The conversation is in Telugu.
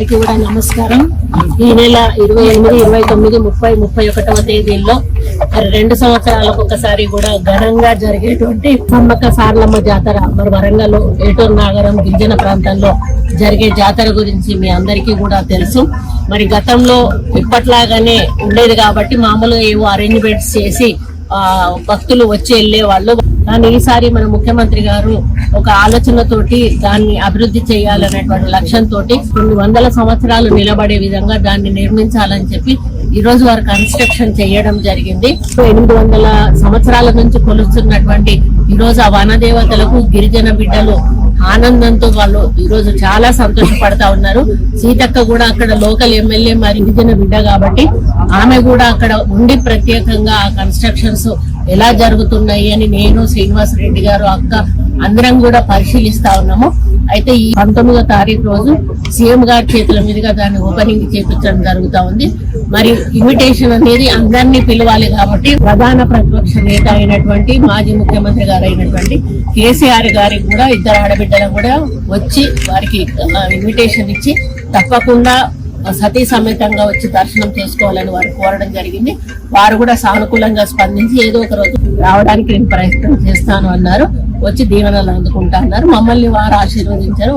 అందరికీ కూడా నమస్కారం. ఈ నెల ఇరవై ఎనిమిది ఇరవై తొమ్మిది ముప్పై ముప్పై ఒకటవ తేదీల్లో మరి రెండు సంవత్సరాలకు ఒకసారి కూడా ఘనంగా జరిగేటువంటి సమ్మక్క సారలమ్మ జాతర మరి వరంగల్ ఏటూరు నాగరం గిరిజన ప్రాంతంలో జరిగే జాతర గురించి మీ అందరికీ కూడా తెలుసు. మరి గతంలో ఇప్పట్లాగానే ఉండేది కాబట్టి మామూలుగా ఏవో అరేంజ్మెంట్స్ చేసి భక్తులు వచ్చి వెళ్ళే వాళ్ళు కానీ ఈసారి మన ముఖ్యమంత్రి గారు ఒక ఆలోచనతోటి దాన్ని అభివృద్ధి చేయాలనేటువంటి లక్ష్యంతో కొన్ని వందల సంవత్సరాలు నిలబడే విధంగా దాన్ని నిర్మించాలని చెప్పి ఈ రోజు వారు కన్స్ట్రక్షన్ చేయడం జరిగింది. ఎనిమిది వందల సంవత్సరాల నుంచి కొలుస్తున్నటువంటి ఈ రోజు ఆ వనదేవతలకు గిరిజన బిడ్డలు ఆనందంతో వాళ్ళు ఈ రోజు చాలా సంతోషపడతా ఉన్నారు. సీతక్క కూడా అక్కడ లోకల్ ఎమ్మెల్యే మరి గిరిజన బిడ్డ కాబట్టి ఆమె కూడా అక్కడ ఉండి ప్రత్యేకంగా ఆ కన్స్ట్రక్షన్స్ ఎలా జరుగుతున్నాయి అని నేను శ్రీనివాస్ రెడ్డి గారు అక్క అందరం కూడా పరిశీలిస్తా ఉన్నాము. అయితే ఈ పంతొమ్మిదో తారీఖు రోజు సీఎం గారి చేతుల మీదుగా దాన్ని ఓపెనింగ్ చేపించడం జరుగుతూ ఉంది. మరి ఇన్విటేషన్ అనేది అందరినీ పిలవాలి కాబట్టి ప్రధాన ప్రతిపక్ష నేత అయినటువంటి మాజీ ముఖ్యమంత్రి గారు అయినటువంటి కేసీఆర్ గారికి కూడా ఇద్దరు ఆడబిడ్డలు కూడా వచ్చి వారికి ఇన్విటేషన్ ఇచ్చి తప్పకుండా సతీ సమేతంగా వచ్చి దర్శనం చేసుకోవాలని వారు కోరడం జరిగింది. వారు కూడా సానుకూలంగా స్పందించి ఏదో ఒక రోజు రావడానికి నేను ప్రయత్నం చేస్తాను అన్నారు. వచ్చి దీవెనలు అందుకుంటా అన్నారు. మమ్మల్ని వారు ఆశీర్వదించారు.